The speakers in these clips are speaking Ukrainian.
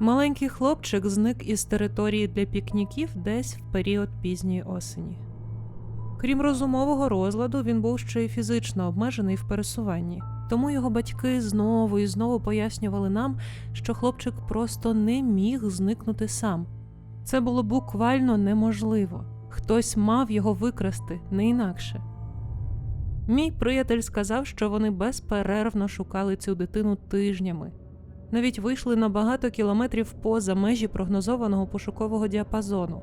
Маленький хлопчик зник із території для пікніків десь в період пізньої осені. Крім розумового розладу, він був ще й фізично обмежений в пересуванні, тому його батьки знову і знову пояснювали нам, що хлопчик просто не міг зникнути сам. Це було буквально неможливо. Хтось мав його викрасти, не інакше. Мій приятель сказав, що вони безперервно шукали цю дитину тижнями, навіть вийшли на багато кілометрів поза межі прогнозованого пошукового діапазону.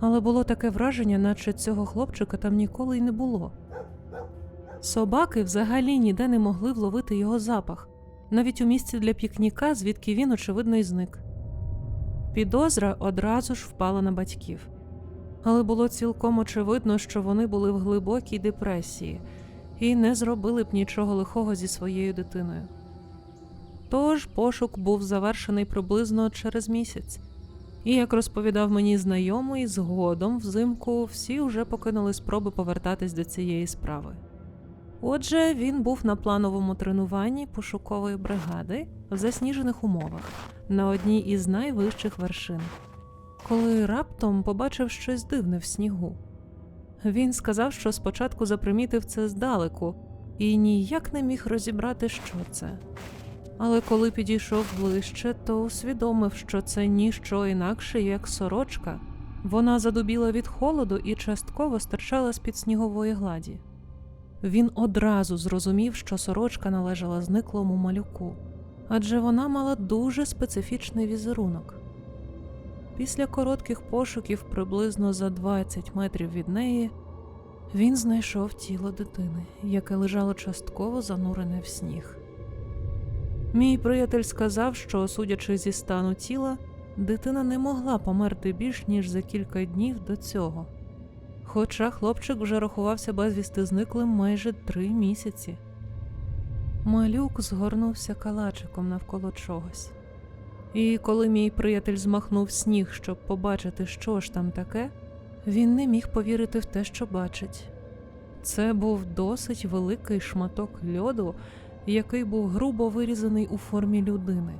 Але було таке враження, наче цього хлопчика там ніколи й не було. Собаки взагалі ніде не могли вловити його запах, навіть у місці для пікніка, звідки він, очевидно, й зник. Підозра одразу ж впала на батьків. Але було цілком очевидно, що вони були в глибокій депресії і не зробили б нічого лихого зі своєю дитиною. Тож пошук був завершений приблизно через місяць. І, як розповідав мені знайомий, згодом взимку всі вже покинули спроби повертатись до цієї справи. Отже, він був на плановому тренуванні пошукової бригади в засніжених умовах на одній із найвищих вершин, коли раптом побачив щось дивне в снігу. Він сказав, що спочатку запримітив це здалеку і ніяк не міг розібрати, що це. Але коли підійшов ближче, то усвідомив, що це ніщо інакше, як сорочка. Вона задубіла від холоду і частково стирчала з-під снігової гладі. Він одразу зрозумів, що сорочка належала зниклому малюку, адже вона мала дуже специфічний візерунок. Після коротких пошуків, приблизно за 20 метрів від неї, він знайшов тіло дитини, яке лежало частково занурене в сніг. Мій приятель сказав, що, судячи зі стану тіла, дитина не могла померти більш ніж за кілька днів до цього. Хоча хлопчик вже рахувався безвісти зниклим майже три місяці. Малюк згорнувся калачиком навколо чогось. І коли мій приятель змахнув сніг, щоб побачити, що ж там таке, він не міг повірити в те, що бачить. Це був досить великий шматок льоду, який був грубо вирізаний у формі людини.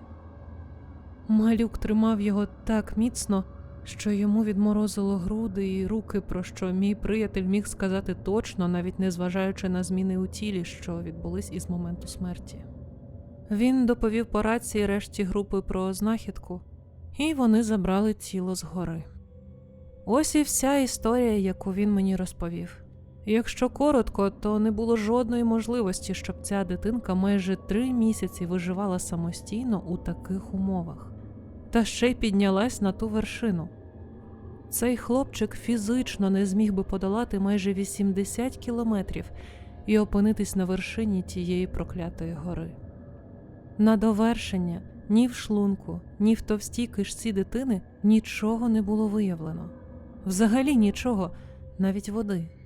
Малюк тримав його так міцно, що йому відморозило груди і руки, про що мій приятель міг сказати точно, навіть не зважаючи на зміни у тілі, що відбулись із моменту смерті. Він доповів по рації решті групи про знахідку, і вони забрали тіло з гори. Ось і вся історія, яку він мені розповів. Якщо коротко, то не було жодної можливості, щоб ця дитинка майже три місяці виживала самостійно у таких умовах, та ще й піднялась на ту вершину. Цей хлопчик фізично не зміг би подолати майже 80 кілометрів і опинитись на вершині тієї проклятої гори. На довершення ні в шлунку, ні в товстій кишці дитини нічого не було виявлено. Взагалі нічого, навіть води.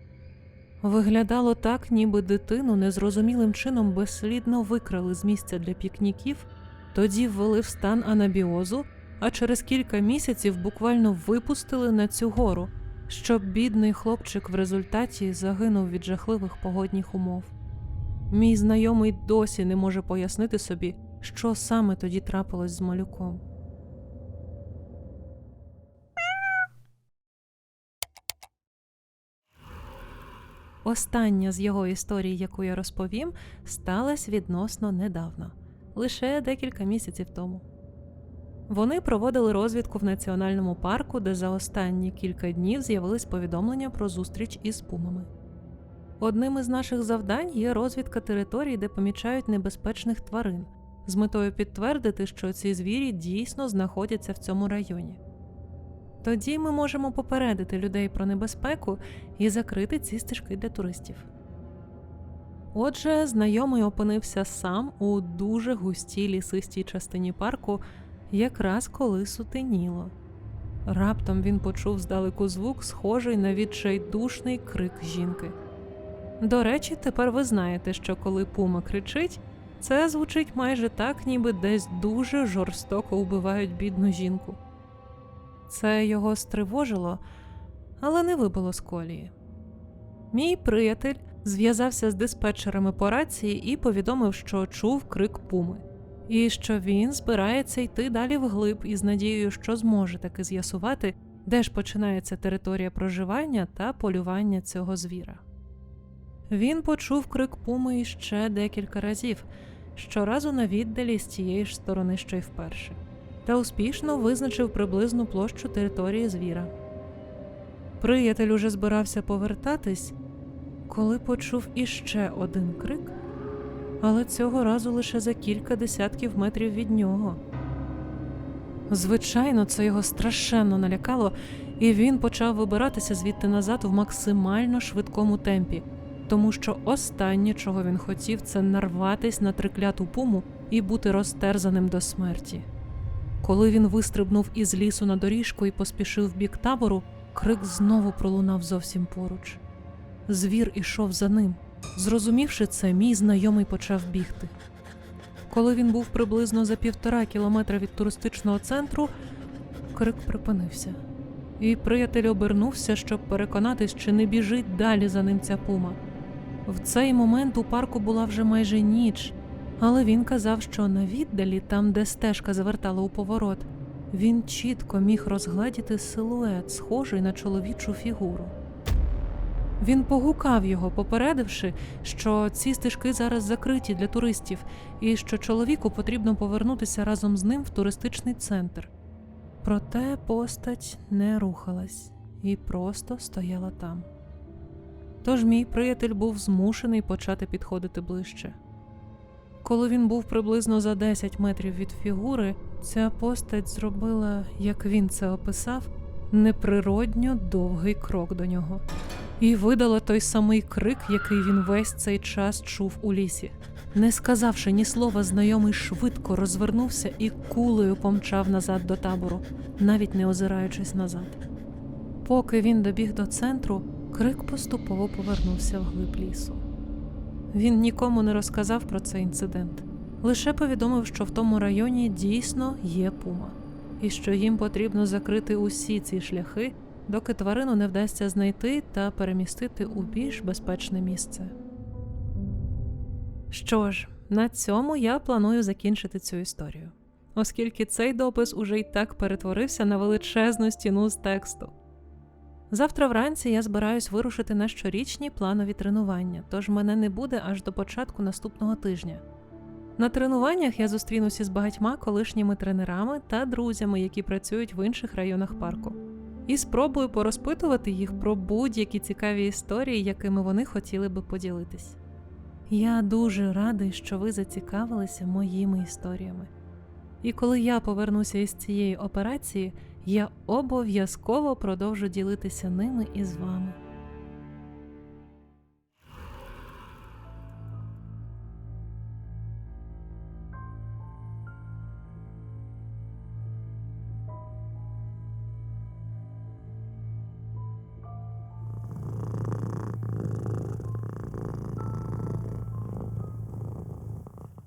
Виглядало так, ніби дитину незрозумілим чином безслідно викрали з місця для пікніків, тоді ввели в стан анабіозу, а через кілька місяців буквально випустили на цю гору, щоб бідний хлопчик в результаті загинув від жахливих погодних умов. Мій знайомий досі не може пояснити собі, що саме тоді трапилось з малюком. Остання з його історій, яку я розповім, сталася відносно недавно, лише декілька місяців тому. Вони проводили розвідку в національному парку, де за останні кілька днів з'явились повідомлення про зустріч із пумами. Одним із наших завдань є розвідка територій, де помічають небезпечних тварин, з метою підтвердити, що ці звірі дійсно знаходяться в цьому районі. Тоді ми можемо попередити людей про небезпеку і закрити ці стежки для туристів. Отже, знайомий опинився сам у дуже густій лісистій частині парку, якраз коли сутеніло. Раптом він почув здалеку звук, схожий на відчайдушний крик жінки. До речі, тепер ви знаєте, що коли пума кричить, це звучить майже так, ніби десь дуже жорстоко вбивають бідну жінку. Це його стривожило, але не вибило з колії. Мій приятель зв'язався з диспетчерами по рації і повідомив, що чув крик пуми. і що він збирається йти далі вглиб із надією, що зможе таки з'ясувати, де ж починається територія проживання та полювання цього звіра. Він почув крик пуми іще декілька разів, щоразу на віддалі з тієї ж сторони, що й вперше, та успішно визначив приблизну площу території звіра. Приятель уже збирався повертатись, коли почув іще один крик, але цього разу лише за кілька десятків метрів від нього. Звичайно, це його страшенно налякало, і він почав вибиратися звідти назад в максимально швидкому темпі, тому що останнє, чого він хотів, це нарватись на трикляту пуму і бути розтерзаним до смерті. Коли він вистрибнув із лісу на доріжку і поспішив в бік табору, крик знову пролунав зовсім поруч. Звір ішов за ним. Зрозумівши це, мій знайомий почав бігти. Коли він був приблизно за півтора кілометра від туристичного центру, крик припинився, і приятель обернувся, щоб переконатись, чи не біжить далі за ним ця пума. В цей момент у парку була вже майже ніч, але він казав, що на віддалі, там, де стежка завертала у поворот, він чітко міг розгладіти силует, схожий на чоловічу фігуру. Він погукав його, попередивши, що ці стежки зараз закриті для туристів, і що чоловіку потрібно повернутися разом з ним в туристичний центр. Проте постать не рухалась і просто стояла там. Тож мій приятель був змушений почати підходити ближче. Коли він був приблизно за 10 метрів від фігури, ця постать зробила, як він це описав, неприродньо довгий крок до нього і видала той самий крик, який він весь цей час чув у лісі. Не сказавши ні слова, знайомий швидко розвернувся і кулею помчав назад до табору, навіть не озираючись назад. Поки він добіг до центру, крик поступово повернувся вглиб лісу. Він нікому не розказав про цей інцидент, лише повідомив, що в тому районі дійсно є пума, і що їм потрібно закрити усі ці шляхи, доки тварину не вдасться знайти та перемістити у більш безпечне місце. Що ж, на цьому я планую закінчити цю історію, оскільки цей допис уже й так перетворився на величезну стіну з тексту. Завтра вранці я збираюсь вирушити на щорічні планові тренування, тож мене не буде аж до початку наступного тижня. На тренуваннях я зустрінуся з багатьма колишніми тренерами та друзями, які працюють в інших районах парку, і спробую порозпитувати їх про будь-які цікаві історії, якими вони хотіли би поділитись. Я дуже радий, що ви зацікавилися моїми історіями. І коли я повернуся із цієї операції, я обов'язково продовжу ділитися ними із вами.